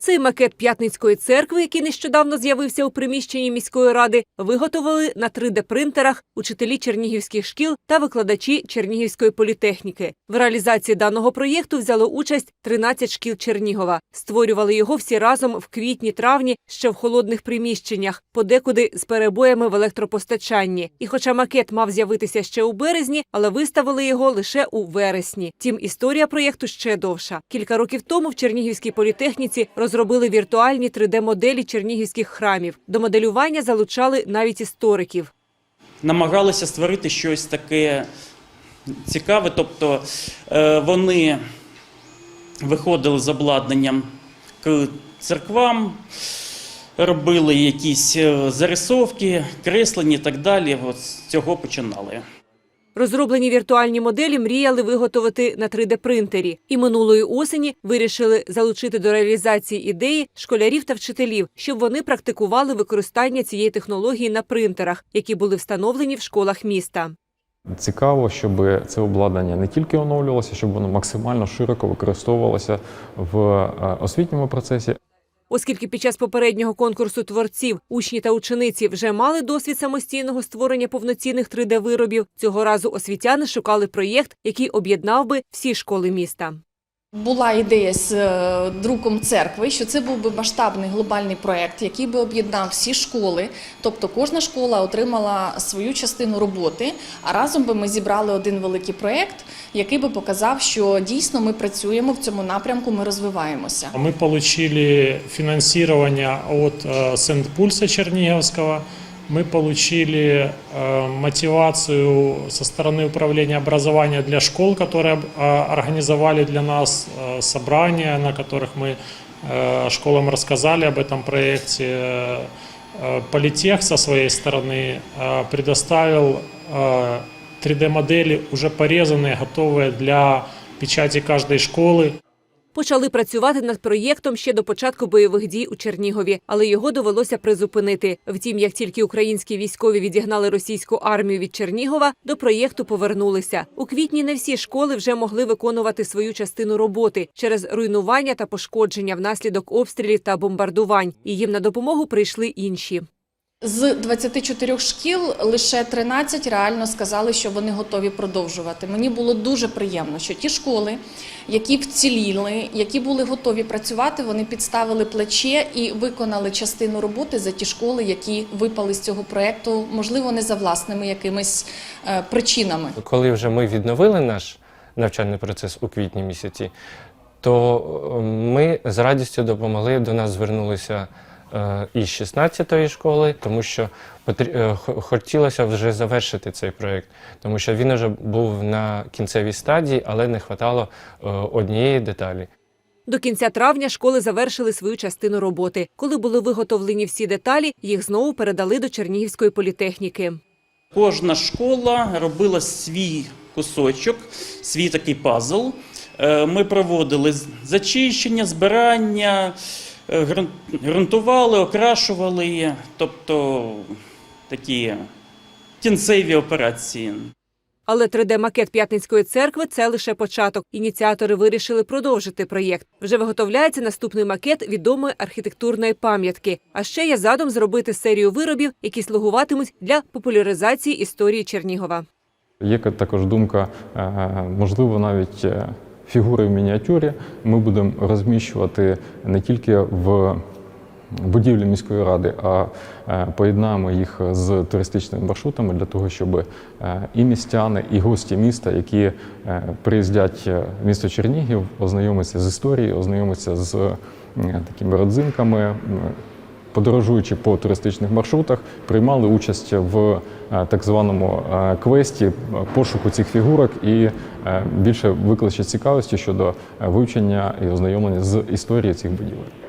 Цей макет П'ятницької церкви, який нещодавно з'явився у приміщенні міської ради, виготовили на 3D-принтерах учителі чернігівських шкіл та викладачі Чернігівської політехніки. В реалізації даного проєкту взяло участь 13 шкіл Чернігова. Створювали його всі разом в квітні-травні, ще в холодних приміщеннях, подекуди з перебоями в електропостачанні. І хоча макет мав з'явитися ще у березні, але виставили його лише у вересні. Тім історія проєкту ще довша. Кілька років тому в Чернігівській політехніці розробили віртуальні 3D-моделі чернігівських храмів. До моделювання залучали навіть істориків. намагалися створити щось таке цікаве. Тобто е, вони виходили з обладнанням к церквам, робили якісь е, зарисовки, креслення і так далі. От з цього починали. Розроблені віртуальні моделі мріяли виготовити на 3D-принтері. І минулої осені вирішили залучити до реалізації ідеї школярів та вчителів, щоб вони практикували використання цієї технології на принтерах, які були встановлені в школах міста. Цікаво, щоб це обладнання не тільки оновлювалося, щоб воно максимально широко використовувалося в е, освітньому процесі, Оскільки під час попереднього конкурсу творців учні та учениці вже мали досвід самостійного створення повноцінних 3D-виробів, цього разу освітяни шукали проєкт, який об'єднав би всі школи міста. Була ідея з е, друком церкви, що це був би масштабний глобальний проект, який би об'єднав всі школи. Тобто кожна школа отримала свою частину роботи, а разом би ми зібрали один великий проект, який би показав, що дійсно ми працюємо в цьому напрямку, ми розвиваємося. Мы получили финансирование от э, Сент-Пульса Черниговского Мы получили э, мотивацию со стороны управления образования для школ, которые э, организовали для нас э, собрания, на которых мы э, школам рассказали об этом проекте. Э, Политех со своей стороны э, предоставил э, 3D-модели, уже порезанные, готовые для печати каждой школы. Почали працювати над проєктом ще до початку бойових дій у Чернігові, але його довелося призупинити. Втім, як тільки українські військові відігнали російську армію від Чернігова, до проєкту повернулися. У квітні не всі школи вже могли виконувати свою частину роботи через руйнування та пошкодження внаслідок обстрілів та бомбардувань. І їм на допомогу прийшли інші. З 24 шкіл лише 13 реально сказали, що вони готові продовжувати. Мені було дуже приємно, що ті школи, які вціліли, які були готові працювати, вони підставили плече і виконали частину роботи за ті школи, які випали з цього проекту, можливо, не за власними якимись е, причинами. Коли вже ми відновили наш навчальний процес у квітні місяці, то е, ми з радістю допомогли. До нас звернулися із 16-ї школи, тому що е, хотілося вже завершити цей проєкт, тому що він вже був на кінцевій стадії, але не вистачало однієї деталі. До кінця травня школи завершили свою частину роботи. Коли були виготовлені всі деталі, їх знову передали до Чернігівської політехніки. Кожна школа робила свій кусочок, свій такий пазл. Е, Ми проводили зачищення, збирання, е, ґрунтували, окрашували, тобто такі кінцеві операції. Але 3D-макет П'ятницької церкви це лише початок. Ініціатори вирішили продовжити проєкт. Вже виготовляється наступний макет відомої архітектурної пам'ятки. А ще є задум зробити серію виробів, які слугуватимуть для популяризації історії Чернігова. Є також думка, е, можливо, навіть е, фігури в мініатюрі ми будемо розміщувати не тільки в будівлі міської ради, а е, поєднаємо їх з туристичними маршрутами для того, щоб е, і містяни, і гості міста, які е, приїздять в місто Чернігів, ознайомитися з історією, ознайомитися з такими родзинками. Подорожуючи по туристичних маршрутах, приймали участь в е, так званому е, квесті е, пошуку цих фігурок і більше викличе цікавості щодо вивчення і ознайомлення з історією цих будівель.